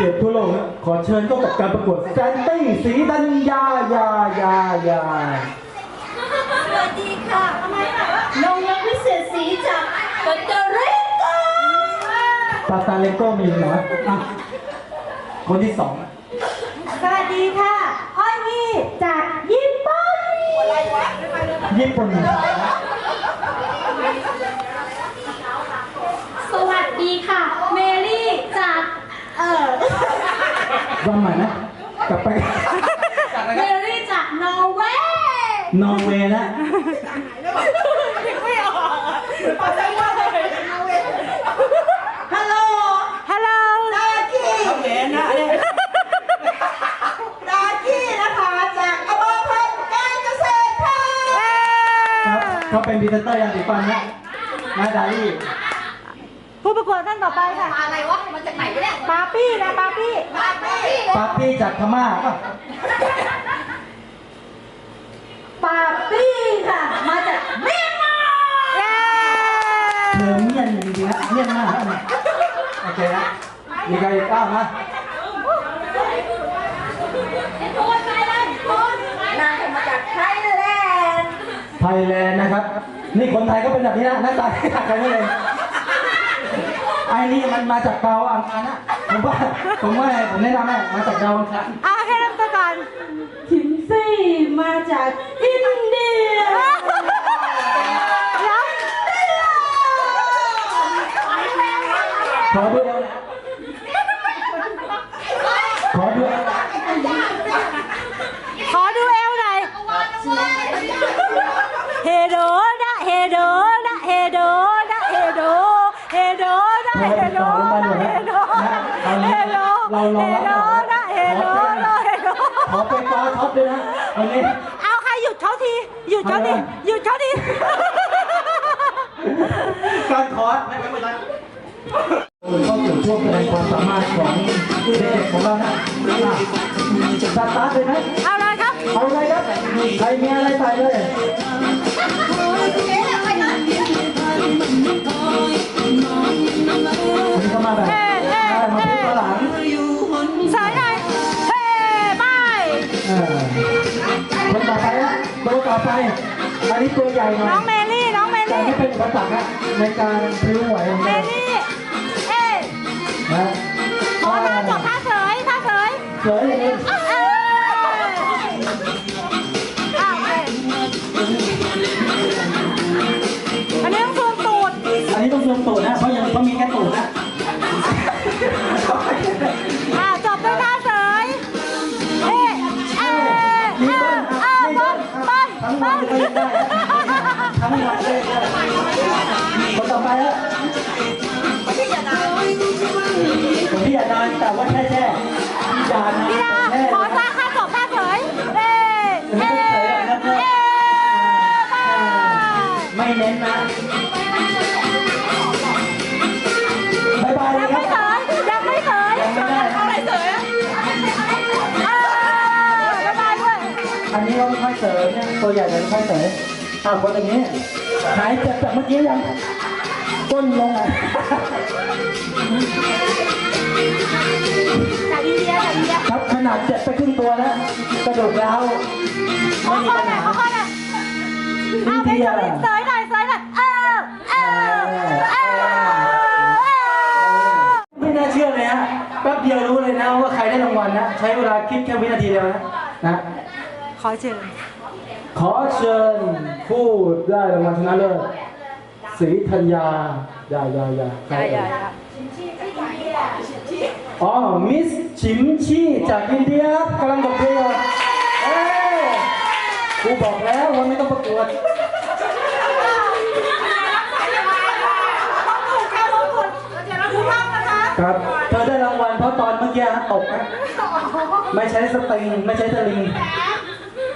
เกียรติทั่วโลกนะขอเชิญเข้ากับการประกวดแซนตี้สีดัญญายายายาสวัสดีค่ะทำไมล่ะลงยักษ์พิเศษสีจากปอร์โตริโกปาตาเลโก้มีเหรออะคนที่สองสวัสดีค่ะ อ้อยมี่จากญี่ปุ่น ญี่ปุ่น สวัสดีค่ะ เมลี่จาก เอ่อ วันใหม่นะ กลับไป เมลี่จากนอร์เวย์นอร์เวย์นะไม่ออกภาษาอังกฤษฮัลโหลฮัลโหลดากี้เห็นนะเนี่ยดากี้นะคะจากอำเภอพันการเกษตรค่ะครับเขาเป็นพรีเซนเตอร์ยาสีฟันนะนะดาลี่ ผู้ประกวดท่านต่อไปค่ะ อะไรวะมาจากไหนวะเนี่ยปาปี้นะปาปี้มาปี้ปาร์ตี้จากพม่าป่ะปาปี้ค่ะ มาจากเมียนมาเย้เธอเมียนจริงๆนะเมียนมากนะโอเคนะมีใครอีกบ้างนะคนไทยแลนด์คนนางมาจากไทยแลนด์ ไทยแลนด์นะครับ นี่คนไทยก็เป็นแบบนี้นะหน้าตาคล้ายกันไม่เลย ไอ้นี่มันมาจากดาวอังคารนะผมว่าผมว่าผมแนะนำให้มาจากดาวอังคารเอาให้เริ่มต้นก่อนคิมซี่มาจากอินเดียแล้วขอดูขอดูขอดูเอวหน่อยเฮโดนะเฮโด โดเฮโดนะเฮโดนะเฮโดขอไปฟ้าท็อปด้วยนะวันนี้ เอาใครหยุดเขาที หยุดเขาที หยุดเขาทีการขอไม่ไม่ไม่ได้เข้าสู่ช่วงแสดงความสามารถของเด็กๆของเรานะอะสตาร์ทเลยไหมเอาเลยครับ เอาเลยครับ ใครมีอะไรใส่เลย ไป อันนี้ตัวใหญ่หน่อยน้องเมลี่ น้องเมแต่ลี่ ไม่เป็นอุปสรรคนะในการพลิ้วไหวของเมเราลี่ เอ้ยนะขอท่าจบท่าเสยท่าเสยเสยอย่างนี้ ไม่เน้นนะบายบายเลยัยงคไม่เสรับยยังไม่เสยยังไม่ได้เอาอะไรเสยอะเออบ๊ายบายด้วย อันนี้เราไม่ค่อยเสริมเนี่ยตัวใหญ่เลยไม่ค่อยเสริมอะคนอย่างนี้ หายเจ็บจากเมื่อกี้ยังก้นลงอะ จากอินเดียจากอินเดียครับขนาดเจ็บไปครึ่งตัวแล้วกระดูกร้าวไม่มีปัญหา ข้อหน เอาไปสวิตเสยหน่อยเสยหน่อยเออเออเออเออไม่น่าเชื่อเลยฮะแป๊บเดียวรู้เลยนะว่าใครได้รางวัลนะ ใช้เวลาคิดแค่วินาทีเดียวนะนะขอเชิญขอเชิญผู้ได้รางวัลชนะเลิศศรีธัญญาอย่าอย่าอย่าใครเอ่ยอ๋อมิสชิมชีจากอินเดียกำลังบอกเลยเอ้ย กูบอกแล้วว่าไม่ต้องประกวดครับ เธอได้รางวัลเพราะตอนเมื่อกี้ตกนะไม่ใช้สตริงไม่ใช้สลิง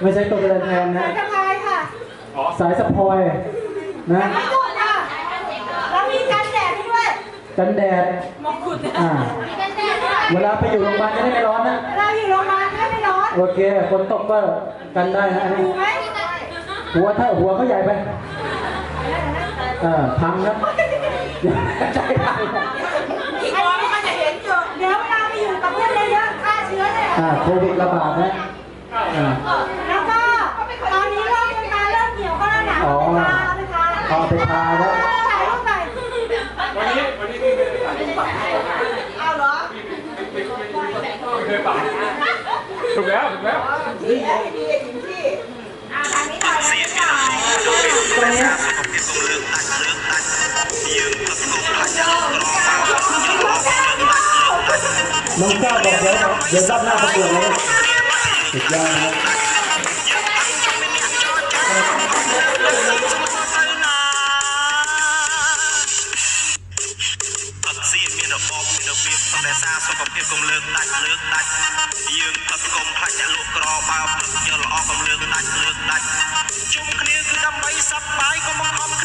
ไม่ใช้ตัวกระแทนนะทำไมค่ะสายสปอยนะไม่หมดค่ะเรามีการแจกด้วยกันแดดอ่ามีการแจกด้วยเวลาไปอยู่โรงพยาบาลจะได้ไม่ร้อนนะเราอยู่โรงพยาบาลถ้าไม่ร้อน โอเคฝนตกก็กันได้นะอันนี้ถูกไหมหัวถ้าหัวเขาใหญ่ไปเออพังนะอย่าใจพังนะอันนี้มันจะเห็นอยู่เดี๋ยวเวลาไปอยู่กับเพื่อ่าโควิดระบาดนะอ่าแล้วก็ตอนนี้เริ่มเป็นการเริ่มเหี่ยวก็แล้วนะอ๋อเอาไปทาเอาไปทาแล้วถ่ายรูปหน่อยวันนี้วันนี้พี่ไม่ได้ใส่ไม่เอาเหรอเคยปาก ถูกแล้วถูกแล้ว ที่ไอ้ดีไอ้หญิงที่อ่าทางนี้หน่อยทางนี้หน่อย ตรงเนี้ยน้องเจ้าบอกเดี๋ยวเดี๋ยวรับหน้าประกวดเลยสุดยอดนะครับ ផឹកសៀនមានរបបមានរបៀបសម្រាប់សារសុខភាពកុំលើកដាច់លើកដាច់ ដាច់ជុំគ្នាគឺដើម្បីសប្បាយកុំបង្ខំ